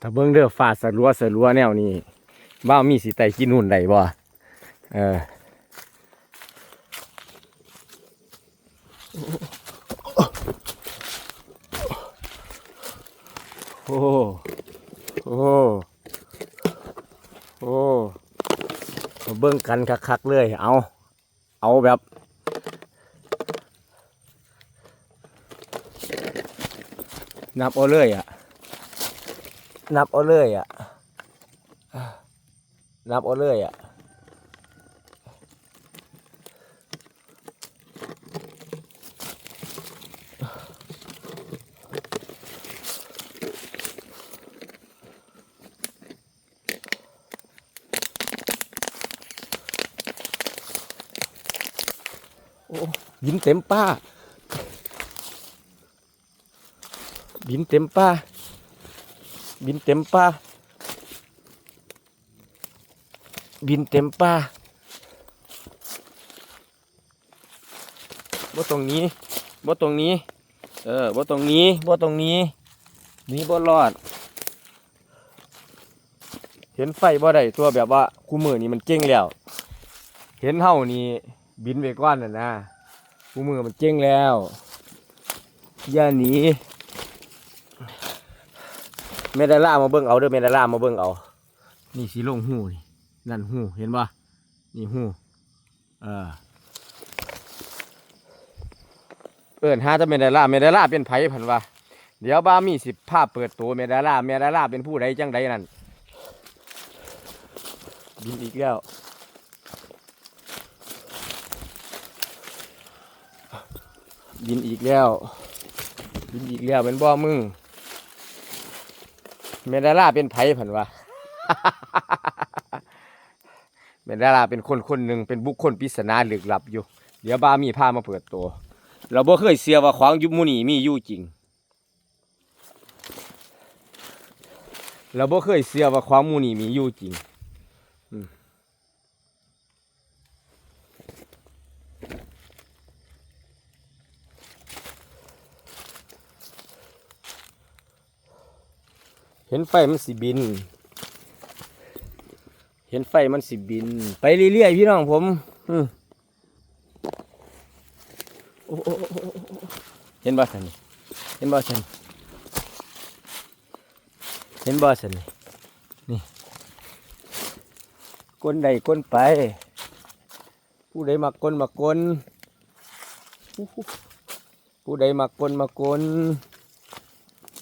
ถ้าเบิ่งเด้อฟ้าสลัวสลัวแนวนี้ว่ามีสิไตกินหุ่นใดบ่เออโอ้โอ้โอ้เบิ่งกันคักๆเลย เอา เอาแบบนับเอาเลยอะ นับเอาเลยอะ นับเอาเลยอะโอ้บินเต็มป้าบินเต็มป้า บินเต็มป้าบินเต็มป้าบ่ตรงนี้บ่ตรงนี้ เออบ่ตรงนี้บ่ตรงนี้หนี่บ่รอด เห็นไฟบ่ได้ตัวแบบว่าคู่มือนี่มันเจ๊งแล้ว เห็นเฮานี่บินไปก้อนน่ะนะคู่มือมันเจ๊งแล้ว ย่าหนี เมดาล่ามาเบิ่งเอาเด้อเมดาล่ามาเบิ่งเอา นี่สีลงหูนี่นั่นหูเห็นปะนี่หูเออเอิ้นหาแต่เมดาล่าเมดาล่าเป็นไผ่ผันวะเดี๋ยวบ้ามีสิภาพเปิดตัวเมดาล่าเมดาล่าเป็นผู้ใดจังใดนั่นบินอีกแล้วบินอีกแล้วบินอีกแล้วเป็นบ่มึง เมดาล่าเป็นไผ่ผันวะเมดาล่าเป็นคนคนหนึ่งเป็นบุคคลปริศนาลึกลับอยู่ เดี๋ยวบ้ามีพามาเปิดตัว เราบ่เคยเสียว่าของยุบมูนี่มีอยู่จริง เราบ่เคยเสียว่าของมูนี่มีอยู่จริง เห็นไฟมันสิบิน เห็นไฟมันสิบิน ไปเรื่อยๆพี่น้องผมเห็นบ่สันเห็นบ่สันเห็นบ่สันนี่นี่ก้นใดก้นไป ผู้ใดมักก้นมักก้นผู้ใดมักก้นมักก้น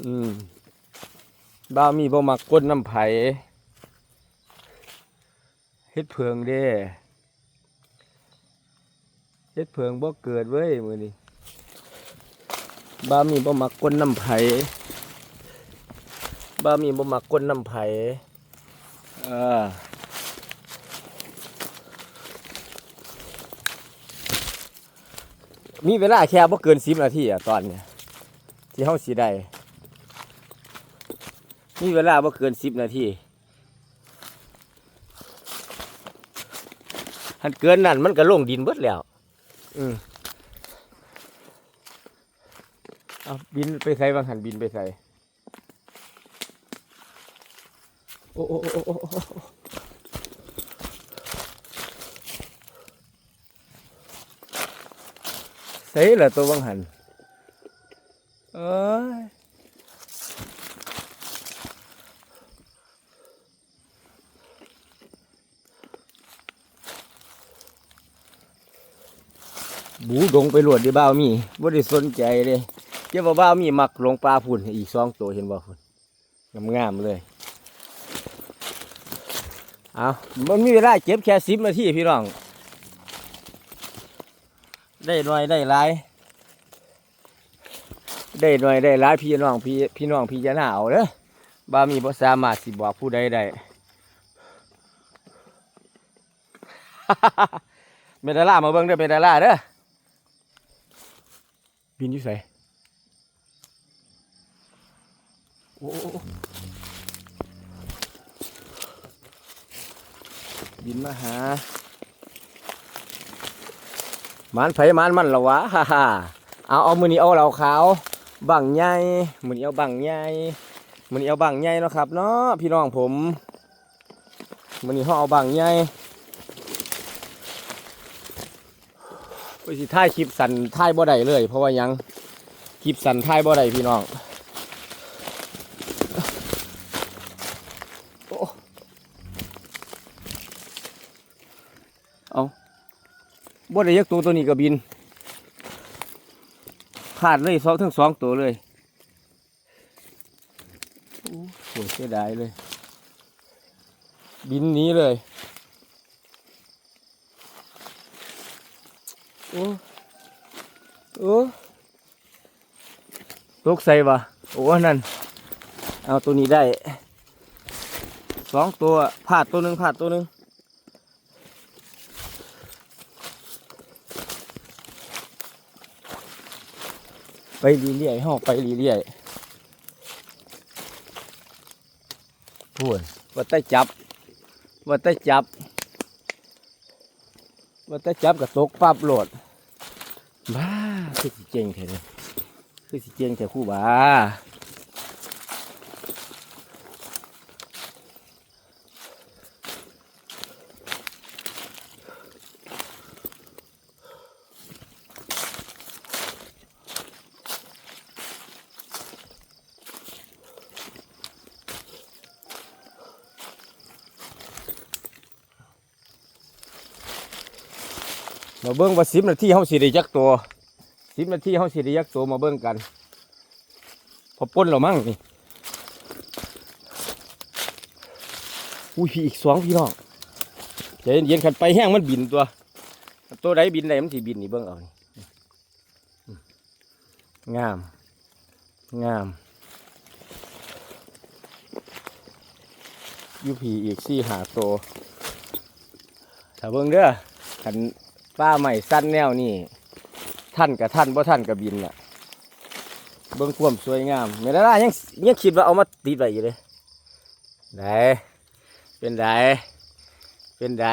อืม บ้ามีบ่มักก้นน้ำไผ่เฮ็ดเพิงเด้เฮ็ดเพิงบ่เกิดเว้ยมือนี้บ้ามีบ่มักก้นน้ำไผ่บ้ามีบ่มักก้นน้ำไผ่เออมีเวลาแค่บ่เกิน10นาทีอะตอนเนี้ยที่เฮาสิได้ มีเวลาบ่เกินสิบนาทีหันเกินนั่นมันก็ลงดินเบิดแล้ว อืมเอาบินไปใส่บางหันบินไปใส่โอ้โอ้โอ้โอ้โอ้โอ้ใส่ละตัวบางหันเอ้ย บูดงไปหลวดดีบ้าวมีบ่ได้สนใจเลยเจ้าบ่าบ้าวมีมักลงปลาพุ่นอีกสองตัวเห็นบ่พุ่นงามๆเลยเอามันมีเวลาเก็บแค่สิบนาทีพี่น้อง ได้หน่อยได้หลาย ได้หน่อยได้หลายพี่น้องพี่พี่น้องพี่จะหนาเอาเด้อบ้ามีบ่สามารถสิบอกผู้ใดได้เมดาล่ามาเบิ่งเด้อเมดาล่าเด้อ บินอยู่ไสโอ้โอ้โอ้บินมาหามันไผมันมันละวะฮ่าฮ่าเอาเอามือนี้เอาเหล่าขาวบังใหญ่มือนี้เอาบังใหญ่มันนี้เอาบางใหญ่เนาะครับเนาะพี่น้องผมมันนี้เขาเอาบางใหญ่ ไปสิถ่ายคลิปสันถ่ายบ่ได้เลย เพราะว่ายังคลิปสันถ่ายบ่ได้พี่น้องโอ้เอาบ่ได้ยักตัวตัวนี้ก็บินพลาดเลยสองทั้งสองตัวเลยโอ้โหเสียดายเลย บินนี้เลย โอ้โอ้ตกใส่ปะโอ้นั่น เอาตัวนี้ได้สองตัวพลาดตัวหนึ่งพลาดตัวหนึ่งไปรีเลี่ยห้องไปรีเลี่ยพูดว่าแต่จับว่าแต่จับว่าแต่จับกับตกปั๊บโหลด บ้าคือสิเจงแท้เลยคือสิเจงแท้คู่บ้า มาเบิ้งว่าสิบนาทีเขาสิได้จักตัวสิบนาทีเขาสิได้จักตัวมาเบิ้งกัน พอป้นเรามั่งนี่อุ้ยพี่อีกสองพี่น้องใจเย็นขันไปแห้งมันบินตัว ตัวใดบินใดมันสิบินนี่เบิ้งเอานี่อืมงาม งามยูพีอีกสี่หาตัวถ้าเบิ้งเด้อขัน ป้าใหม่สั้นแนวนี่ท่านกับท่านบ่ท่านกับบินน่ะเบิ่งความสวยงามเมล่ายังยังคิดว่าเอามาติดไว้อยู่เลยไดเป็นไดเป็นได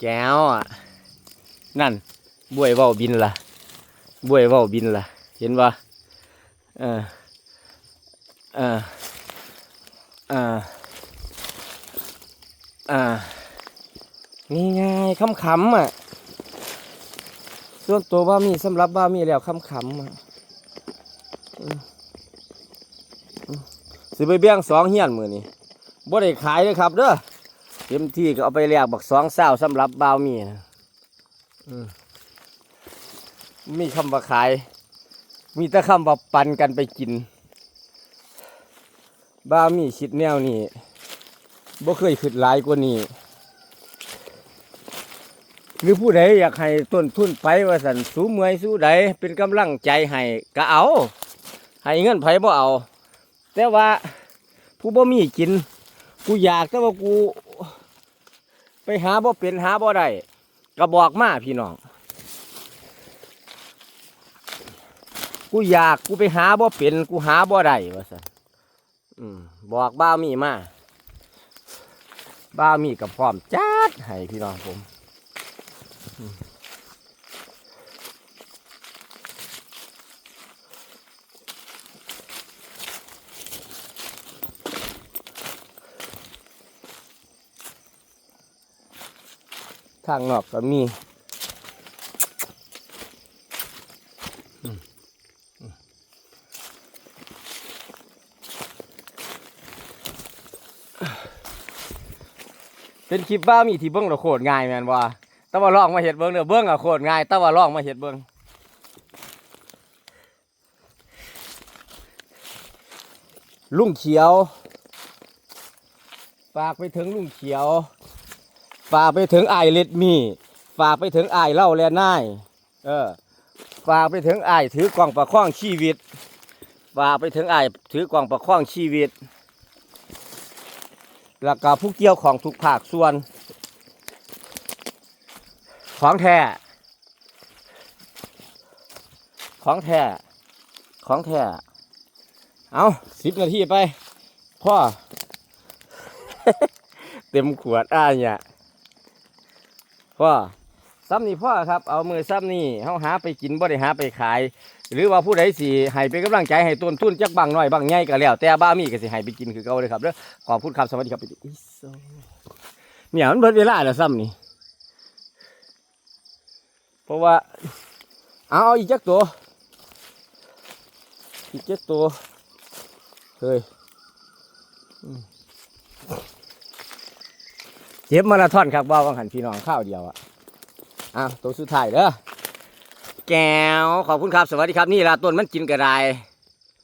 แก้วอะนั่นบวยว้าบินล่ะบวยว้าบินล่ะ เห็นปะเออเออเออเอ่า นี่ไงคำขำอะส่วนตัวบ้ามีสำหรับบ้ามีแล้วคำขำอะสิไปเบี้ยงสองเฮียนมือนี่บ่ได้ขายเลยครับเด้อเต็มที่ก็เอาไปแลกบักสองเศร้าสำหรับบ่ามีนะมีคำว่าขาย มีแต่คำว่าปันกันไปกินบ่ามีคิดแนวนี้บ่เคยขึ้นหลายกว่านี้ หรือผู้ใดอยากให้ต้นทุนไปว่าสันสู้เมื่อยสู้ใดเป็นกำลังใจให้ก็เอา ให้เงินไผบ่เอา แต่ว่าผู้บ่มีกิน กูอยากแต่ว่ากู ไปหาบ่เป็นหาบ่ได้ก็บอกมาพี่น้อง กูอยากกูไปหาบ่เป็นกูหาบ่ได้ว่าซั่นบอกบ้ามีมาบ้ามีกับพร้อมจัดให้พี่น้องผม ทางนอกก็มีเป็นคลิปบ้ามีที่เบิ้งเราโคตรง่ายแมนว่า ต่ว่าลองมาเห็ดเบิ้งเด้อเบิ้งอะโคตรง่ายต่ว่าลองมาเห็ดเบิ้งลุงเขียวฝากไปถึงลุงเขียว ฝากไปถึงไอเล็ดมี ฝากไปถึงไอเล่าแลนายเออฝากไปถึงไอถือกล่องประคองชีวิต ฝากไปถึงไอถือกล่องประคองชีวิต แล้วก็ผู้เกี่ยวของทุกภาคส่วน ของแท้ ของแท้ ของแท้ เอาสิบนาทีไป พ่อ เต็มขวดอ้าเนี่ยพ่อซ้ำนี่พ่อครับ เอามือซ้ำนี่เขาหาไปกินบ่ได้หาไปขาย หรือว่าผู้ใดสิให้เป็นกำลังใจให้ต้นทุนจักบางน้อยบางใหญ่ก็แล้ว แต่บ้ามีก็สิให้ไปกินคือเก่าเลยครับเด้อขอบคุณครับสวัสดีครับอิโซเนี่ยมันเบิดเวลาแล้วซ้ำนี่ เพราะว่า เอาอีกจักตัว อีกจักตัว เฮ้ยเจ็บมาราธอนครับว่าวังหันพี่น้องข้าวเดียวอะอ้าวตัวสุดท้ายเด้อแก้วขอบคุณครับ สวัสดีครับ นี่ละต้นมันกินกระได